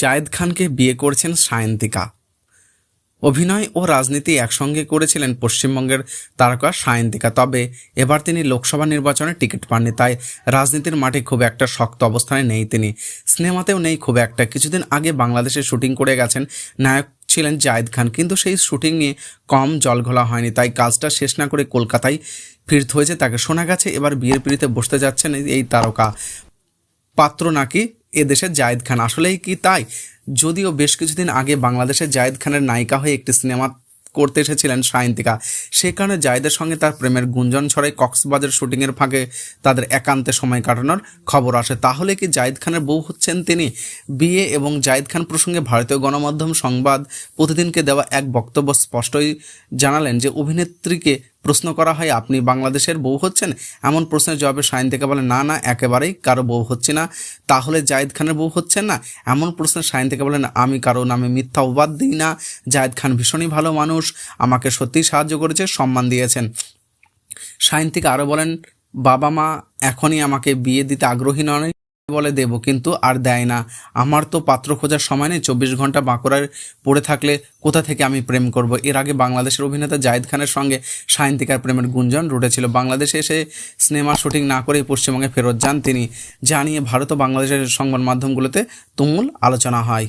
জায়েদ খানকে বিয়ে করেছেন সায়ন্তিকা। অভিনয় ও রাজনীতি একসঙ্গে করেছিলেন পশ্চিমবঙ্গের তারকা সায়ন্তিকা, তবে এবার তিনি লোকসভা নির্বাচনে টিকিট পাননি, তাই রাজনীতির মাঠে খুব একটা শক্ত অবস্থানে নেই তিনি। সিনেমাতেও নেই খুব একটা। কিছুদিন আগে বাংলাদেশে শুটিং করে গেছেন, নায়ক ছিলেন জায়েদ খান, কিন্তু সেই শুটিং নিয়ে কম জল ঘোলা হয়নি, তাই কাজটা শেষ না করে কলকাতায় ফিরতে হয়েছে তাকে। শোনা গেছে এবার বিয়ের পিড়িতে বসতে যাচ্ছেন এই তারকা। পাত্র নাকি এদেশের জায়েদ খান। আসলেই কি তাই? যদিও বেশ কিছুদিন আগে বাংলাদেশের জায়েদ খানের নায়িকা হয়ে একটি সিনেমা করতে এসেছিলেন সায়ন্তিকা, সে কারণে জায়েদের সঙ্গে তার প্রেমের গুঞ্জন ছড়ায় কক্সবাজার শুটিংয়ের ফাঁকে তাদের একান্তে সময় কাটানোর খবর আসে। তাহলে কি জায়েদ খানের বউ হচ্ছেন তিনি? বিয়ে এবং জায়েদ খান প্রসঙ্গে ভারতীয় গণমাধ্যম সংবাদ প্রতিদিনকে দেওয়া এক বক্তব্য স্পষ্টই জানালেন যে অভিনেত্রীকে প্রশ্ন করা হয়, আপনি বাংলাদেশের বউ হচ্ছেন? এমন প্রশ্নের জবাবে থেকে বলে, না না, একেবারেই কারও বউ হচ্ছে না। তাহলে জায়েদ খানের বউ হচ্ছেন না? এমন প্রশ্নে থেকে বলেন আমি কারও নামে মিথ্যা অবাদ দিই না। জায়েদ খান ভীষণই ভালো মানুষ, আমাকে সত্যিই সাহায্য করেছে, সম্মান দিয়েছেন। সায়ন্তিকা আরও বলেন, বাবা মা এখনই আমাকে বিয়ে দিতে আগ্রহী নয়। বলে দেব, কিন্তু আর দেয় না। আমার তো পাত্র খোঁজার সময় নেই, চব্বিশ ঘণ্টা বাঁকুড়ার পড়ে থাকলে কোথা থেকে আমি প্রেম করব? এর আগে বাংলাদেশের অভিনেতা জায়েদ খানের সঙ্গে সায়ন্তিকার প্রেমের গুঞ্জন রুটেছিল। বাংলাদেশে এসে সিনেমা শুটিং না করেই পশ্চিমবঙ্গে ফেরত যান তিনি। জানিয়ে ভারত ও বাংলাদেশের সংবাদ মাধ্যমগুলোতে তুমুল আলোচনা হয়।